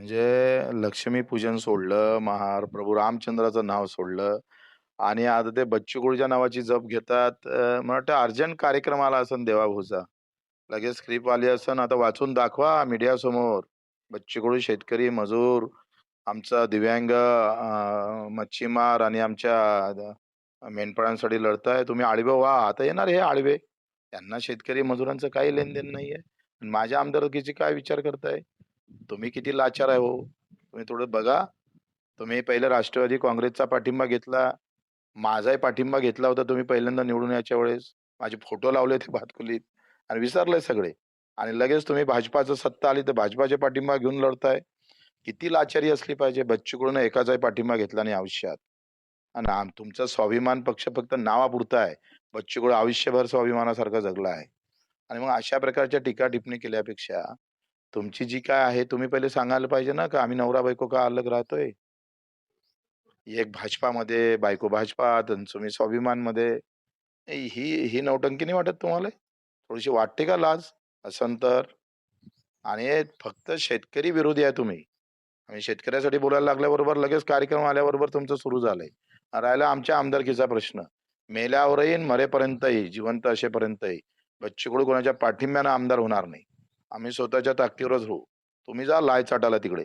म्हणजे लक्ष्मीपूजन सोडलं, महार प्रभू रामचंद्राचं नाव सोडलं आणि आता ते बच्चू कडूच्या नावाची जप घेतात. अ, मला वाटतं अर्जंट कार्यक्रम आला असेल देवाभाऊचा. लगेच स्क्रिप्ट आली असेल, आता वाचून दाखवा मीडियासमोर. बच्चू कडू शेतकरी, मजूर, आमचा दिव्यांग अ, मच्छीमार आणि आमच्या द मेंढपाळांसाठी लढताय. तुम्ही आडवे व्हा. आता येणार हे आडवे. त्यांना शेतकरी मजुरांचं काही लेनदेन नाहीये. माझ्या आमदारकीची काय विचार करताय? तुम्ही किती लाचार आहे हो. तुम्ही थोडं बघा. तुम्ही पहिले राष्ट्रवादी काँग्रेसचा पाठिंबा घेतला. माझाही पाठिंबा घेतला होता तुम्ही पहिल्यांदा निवडून यायच्या वेळेस. माझे फोटो लावले होते भातकुलीत आणि विसरले सगळे. आणि लगेच तुम्ही भाजपाचं सत्ता आली तर भाजपाचे पाठिंबा घेऊन लढताय. किती लाचारी असली पाहिजे. बच्चूकडून एकाचाही पाठिंबा घेतला नाही आयुष्यात. आणि तुमचा स्वाभिमान पक्ष फक्त नावापुरता आहे. बच्चूकडून आयुष्यभर स्वाभिमानासारखा जगला आहे. आणि मग अशा प्रकारच्या टीका-टिप्पणी केल्यापेक्षा तुमची जी काय आहे तुम्ही पहिले सांगायला पाहिजे ना, का आम्ही नवरा-बायको का अलग राहतोय? एक भाजपामध्ये, बायको भाजपात आणि तुम्ही स्वाभिमानमध्ये. ही ही नौटंकी नाही वाटत तुम्हाला? थोडीशी वाटते का लाज? असन तर? आणि फक्त शेतकरी विरोधी आहे तुम्ही. आम्ही शेतकऱ्यासाठी बोलायला लागल्याबरोबर लगेच कार्यक्रम आल्याबरोबर तुमचं सुरू झालंय. राहिला आमच्या आमदारकीचा प्रश्न. मेल्यावरही आणि मरेपर्यंतही, जिवंत असेपर्यंतही बच्चू कडू कोणाच्या पाठिंब्यानं आमदार होणार नाही. आम्ही स्वतःच्या ताकदीवरच राहू. तुम्ही जा लाय चाटायला तिकडे.